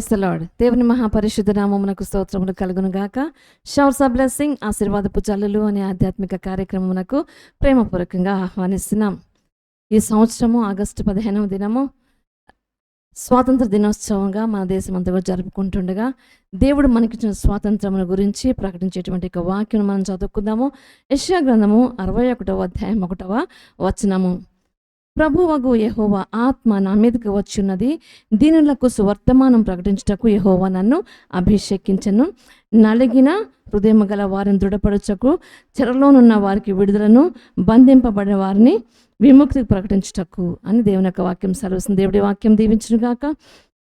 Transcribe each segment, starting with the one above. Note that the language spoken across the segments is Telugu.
ప్రైస్ ద లార్డ్ దేవుని మహాపరిశుద్ధ నామమునకు స్తోత్రములు కలుగును గాక షవర్స్ ఆఫ్ బ్లెస్సింగ్ ఆశీర్వాదపు చల్లులు అనే ఆధ్యాత్మిక కార్యక్రమమునకు ప్రేమపూర్వకంగా ఆహ్వానిస్తున్నాం. ఈ సంవత్సరము ఆగస్టు పదిహేనవ దినము స్వాతంత్ర దినోత్సవంగా మన దేశం అంతా కూడా జరుపుకుంటుండగా దేవుడు మనకిచ్చిన స్వాతంత్రమును గురించి ప్రకటించేటువంటి ఒక వాక్యం మనం చదువుకుందాము. యశ్యా గ్రంథము అరవై ఒకటవ అధ్యాయం ఒకటవ వచనము. ప్రభువగు యహోవ ఆత్మ నా మీదకి వచ్చున్నది. దీనులకు సువర్తమానం ప్రకటించుటకు యహోవ నన్ను అభిషేకించను. నలిగిన హృదయం గల వారిని దృఢపరచకు చెరలోనున్న వారికి విడుదలను బంధింపబడిన వారిని విముక్తి ప్రకటించుటకు అని దేవుని యొక్క వాక్యం సర్వసం దేవుడి వాక్యం దీవించుగాక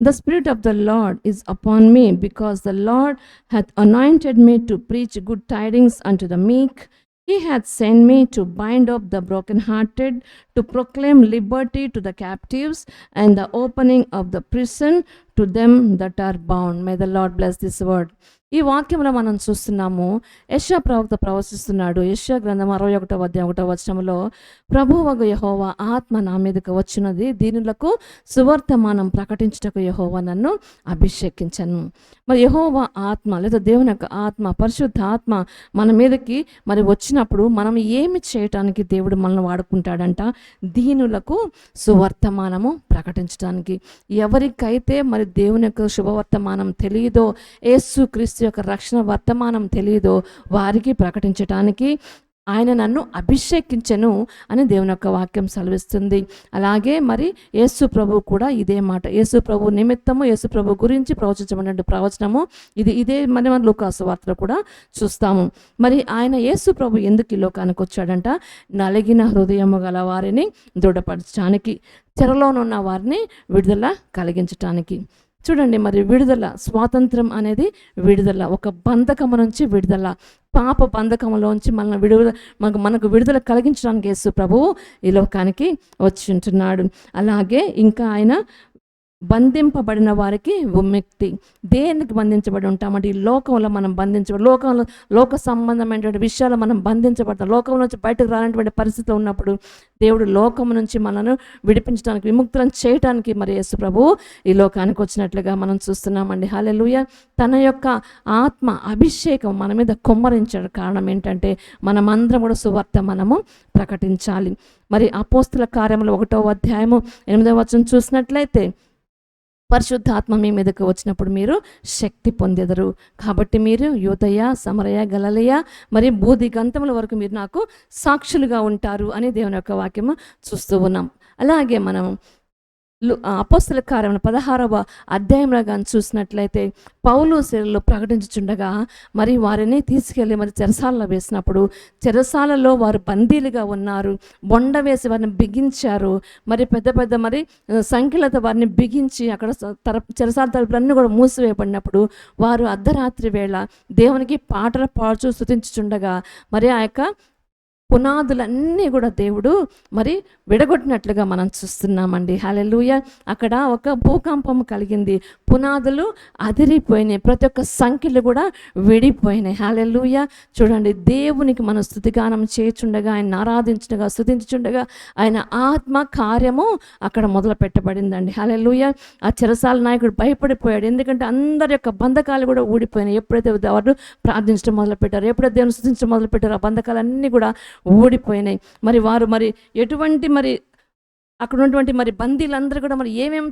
the spirit of the lord is upon me because the lord hath anointed me to preach good tidings and to the meek He hath sent me to bind up the brokenhearted, to proclaim liberty to the captives, and the opening of the prison to them that are bound may the lord bless this word ఈ వాక్యంలో మనం చూస్తున్నాము యశా ప్రవక్త ప్రవశిస్తున్నాడు యశా గ్రంథం అరవై ఒకటో అధ్యాయం ఒకటో వచనంలో ప్రభువగు యహోవా ఆత్మ నా మీదకి వచ్చినది. దీనులకు సువర్తమానం ప్రకటించుటకు యహోవా నన్ను అభిషేకించను. మరి యహోవా ఆత్మ లేదా దేవుని యొక్క ఆత్మ పరిశుద్ధ ఆత్మ మన మీదకి మరి వచ్చినప్పుడు మనం ఏమి చేయటానికి దేవుడు మనల్ని వాడుకుంటాడంట? దీనులకు సువర్తమానము ప్రకటించడానికి ఎవరికైతే మరి దేవుని యొక్క శుభవర్తమానం తెలియదో యేసు క్రీస్తు యొక్క రక్షణ వర్తమానం తెలియదో వారికి ప్రకటించటానికి ఆయన నన్ను అభిషేకించను అని దేవుని యొక్క వాక్యం సెలవిస్తుంది. అలాగే మరి యేసు ప్రభు కూడా ఇదే మాట. యేసు ప్రభు నిమిత్తము యేసు ప్రభు గురించి ప్రవచించబడిన ప్రవచనము ఇది. ఇదే మరి మన లూకాసు వార్తలో కూడా చూస్తాము. మరి ఆయన యేసు ప్రభు ఎందుకు ఈ లోకానికి వచ్చాడంట? నలిగిన హృదయము గల వారిని దృఢపరచడానికి చెరలోనున్న వారిని విడుదల కలిగించటానికి. చూడండి మరి విడుదల స్వాతంత్రం అనేది విడుదల ఒక బంధకము నుంచి విడుదల పాప బంధకములోంచి మనల్ని విడుదల మనకు మనకు విడుదల కలిగించడానికి యేసు ప్రభువు ఈ లోకానికి వచ్చి ఉంటున్నాడు. అలాగే ఇంకా ఆయన బంధింపబడిన వారికి విముక్తి. దేనికి బంధించబడి ఉంటామంటే ఈ లోకంలో మనం బంధించబడి లోకంలో లోక సంబంధమైనటువంటి విషయాలు మనం బంధించబడతాం. లోకం నుంచి బయటకు రానటువంటి పరిస్థితిలో ఉన్నప్పుడు దేవుడు లోకం నుంచి మనను విడిపించడానికి విముక్తులను చేయడానికి మరి యేసు ప్రభు ఈ లోకానికి వచ్చినట్లుగా మనం చూస్తున్నామండి. హాలెలుయ తన యొక్క ఆత్మ అభిషేకం మన మీద కుమ్మరించడం కారణం ఏంటంటే మనమందరం కూడా సువార్త మనము ప్రకటించాలి. మరి అపోస్తుల కార్యములు ఒకటో అధ్యాయము ఎనిమిదవ వచనం చూసినట్లయితే పరిశుద్ధాత్మ మీ మీదకు వచ్చినప్పుడు మీరు శక్తి పొందెదరు. కాబట్టి మీరు యూతయ సమరయ గలలయ మరి బూది గంతముల వరకు మీరు నాకు సాక్షులుగా ఉంటారు అని దేవుని యొక్క వాక్యము చూస్తూ ఉన్నాం. అలాగే మనం అపోస్తుల కార్యములు పదహారవ అధ్యాయంలో కానీ చూసినట్లయితే పౌలు శరీరంలో ప్రకటించుచుండగా మరి వారిని తీసుకెళ్ళి మరి చెరసాలలో వేసినప్పుడు చెరసాలలో వారు బందీలుగా ఉన్నారు. బొండ వేసి వారిని బిగించారు. మరి పెద్ద పెద్ద మరి సంఖ్యలతో వారిని బిగించి అక్కడ తర చెరసాల తలుపులన్నీ కూడా మూసివేయబడినప్పుడు వారు అర్ధరాత్రి వేళ దేవునికి పాటలు పాడుచు స్థుతించుచుండగా మరి ఆ యొక్క పునాదులన్నీ కూడా దేవుడు మరి విడగొట్టినట్లుగా మనం చూస్తున్నామండి. హల్లెలూయ! అక్కడ ఒక భూకంపం కలిగింది. పునాదులు అదిరిపోయినాయి. ప్రతి ఒక్క సంఖ్యలు కూడా విడిపోయినాయి. హల్లెలూయ! చూడండి దేవునికి మనం స్థుతిగానం చేయచుండగా ఆయన ఆరాధించుండగా స్థుతించుండగా ఆయన ఆత్మ కార్యము అక్కడ మొదలు పెట్టబడిందండి హల్లెలూయ! ఆ చెరసాల నాయకుడు భయపడిపోయాడు. ఎందుకంటే అందరి యొక్క బంధకాలు కూడా ఊడిపోయినాయి. ఎప్పుడైతే వారు ప్రార్థించడం మొదలుపెట్టారు ఎప్పుడైతే దేవుని స్థుతించడం మొదలుపెట్టారో ఆ బంధకాలన్నీ కూడా ఓడిపోయినాయి. మరి వారు మరి ఎటువంటి మరి అక్కడ ఉన్నటువంటి మరి బందీలందరూ కూడా మరి ఏమేమి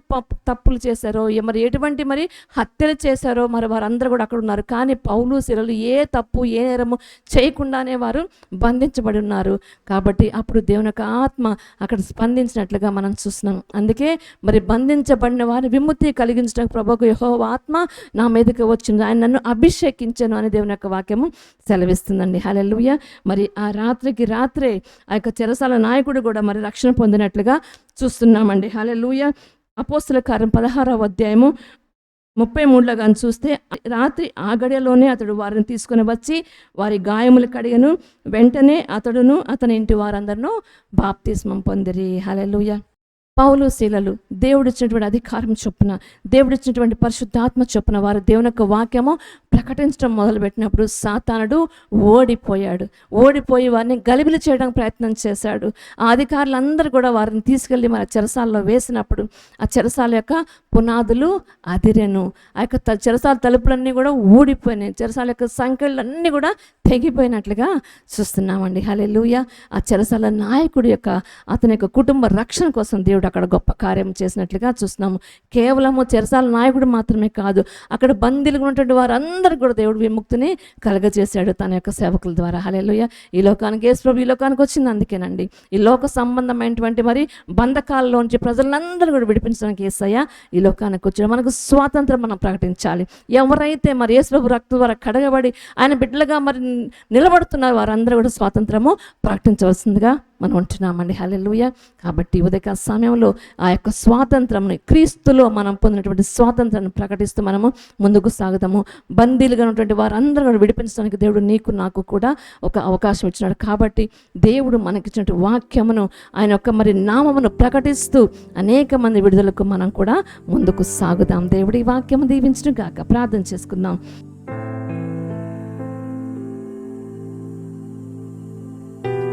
తప్పులు చేశారో మరి ఎటువంటి మరి హత్యలు చేశారో మరి వారందరూ కూడా అక్కడ ఉన్నారు కానీ పౌలు సిరలు ఏ తప్పు ఏ నేరము చేయకుండానే వారు బంధించబడి ఉన్నారు. కాబట్టి అప్పుడు దేవుని యొక్క ఆత్మ అక్కడ స్పందించినట్లుగా మనం చూస్తున్నాం. అందుకే మరి బంధించబడిన వారిని విముక్తి కలిగించడానికి ప్రభుకు యహో ఆత్మ నా మీదకి వచ్చింది. ఆయన నన్ను అభిషేకించను అని దేవుని యొక్క వాక్యము సెలవిస్తుందండి. హల్లెలూయా. మరి ఆ రాత్రికి రాత్రే ఆ యొక్క చెరసాల నాయకుడు కూడా మరి రక్షణ పొందినట్లుగా చూస్తున్నామండి. హల్లెలూయా. అపోస్తుల కారం పదహారవ అధ్యాయము ముప్పై మూడులో కానీ చూస్తే రాత్రి ఆ గడియలోనే అతడు వారిని తీసుకొని వచ్చి వారి గాయములు కడిగను. వెంటనే అతడును అతని ఇంటి వారందరినూ బాప్తిస్మం పొందిరి. హల్లెలూయా. పౌలు శీలలు దేవుడిచ్చినటువంటి అధికారం చొప్పున దేవుడిచ్చినటువంటి పరిశుద్ధాత్మ చొప్పున వారు దేవుని యొక్క వాక్యము ప్రకటించడం మొదలుపెట్టినప్పుడు సాతానుడు ఓడిపోయాడు. ఓడిపోయి వారిని గలిబిలి చేయడానికి ప్రయత్నం చేశాడు. ఆ అధికారులందరూ కూడా వారిని తీసుకెళ్ళి మన చెరసాలలో వేసినప్పుడు ఆ చెరసాల యొక్క పునాదులు అదిరెను. ఆ యొక్క త- చెరసాల తలుపులన్నీ కూడా ఊడిపోయినాయి. చెరసాల యొక్క సంఖ్యలన్నీ కూడా తెగిపోయినట్లుగా చూస్తున్నామండి. హల్లెలూయా. ఆ చెరసాల నాయకుడి యొక్క అతని యొక్క కుటుంబ రక్షణ కోసం దేవుడు అక్కడ గొప్ప కార్యం చేసినట్లుగా చూస్తున్నాము. కేవలము చెరసాల నాయకుడు మాత్రమే కాదు అక్కడ బందీలుగా ఉన్నటువంటి వారందరూ కూడా దేవుడు విముక్తిని కలగజేశాడు తన యొక్క సేవకుల ద్వారా. హల్లెలూయా. ఈ లోకానికి యేసు ప్రభు ఈ లోకానికి వచ్చింది అందుకేనండి. ఈ లోక సంబంధమైనటువంటి మరి బంధకాల్లోంచి ప్రజలందరూ కూడా విడిపించడానికి ఏసయ్య ఈ లోకానికి వచ్చాడు మనకు స్వాతంత్రం మనం ప్రకటించాలి. ఎవరైతే మరి యేసు ప్రభు రక్తం ద్వారా కడగబడి ఆయన బిడ్డలుగా మరి నిలబడుతున్నారు వారందరూ కూడా స్వాతంత్రము ప్రకటించవలసిందిగా మనం ఉంటున్నామండి. హలెలుయ కాబట్టి ఉదయకాల సమయంలో ఆ యొక్క స్వాతంత్రంని క్రీస్తులో మనం పొందినటువంటి స్వాతంత్రాన్ని ప్రకటిస్తూ మనము ముందుకు సాగుతాము బందీలుగా ఉన్నటువంటి వారందరూ కూడా విడిపించడానికి దేవుడు నీకు నాకు కూడా ఒక అవకాశం ఇచ్చినాడు. కాబట్టి దేవుడు మనకిచ్చినటువంటి వాక్యమును ఆయన యొక్క మరి నామమును ప్రకటిస్తూ అనేక మంది విడుదలకు మనం కూడా ముందుకు సాగుదాం. దేవుడి వాక్యము దీవించడం కాక ప్రార్థన చేసుకుందాం.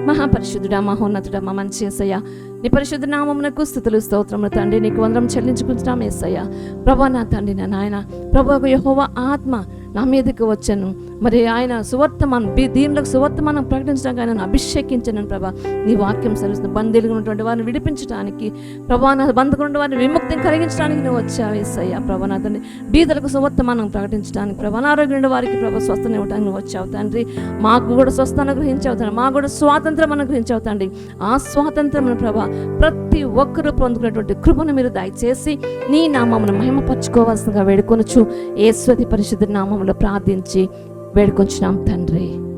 మహాపరిశుద్ధుడా మహోన్నతుడా మా మంచి ఏసయ్య. నీ పరిశుద్ధ నామమునకు స్థుతులు స్తోత్రములు తండ్రి నీకు వందరం చెల్లించుకుంటున్నాం ఏసయ్య. ప్రభా నా తండ్రి నా నాయన. ప్రభు యహోవ ఆత్మ నా మీదకి వచ్చాను. మరి ఆయన సువర్తమానం దీనిలో దీనిలోకి సువర్తమానం ప్రకటించడానికి ఆయన అభిషేకించాను ప్రభా. నీ వాక్యం సరిస్తుంది బందీలుగా ఉన్నటువంటి వారిని విడిపించడానికి ప్రభా నా బంధుకున్న వారిని విముక్తిని కలిగించడానికి నువ్వు వచ్చావు ఏసయ్య ప్రభా నా తండ్రి. బీదలకు సువర్తమానం ప్రకటించడానికి ప్రభా అనారోగ్యం ఉన్న వారికి ప్రభా స్వస్థన ఇవ్వడానికి నువ్వు వచ్చావు తండ్రి. మాకు కూడా స్వస్థ అనుగ్రహించావు తండ్రి. మాకు కూడా స్వాతంత్రం అనుగ్రహించావు తండ్రి. ఆ స్వాతంత్రం ప్రభా ప్రతి ఒక్కరూ పొందుకున్నటువంటి కృపను మీరు దయచేసి నీ నామమును మహిమపరచుకోవాల్సిందిగా వేడుకొనొచ్చు ఏశ్వతి పరిశుద్ధ నామములో ప్రార్థించి వేడుకొంచున్నాం తండ్రి.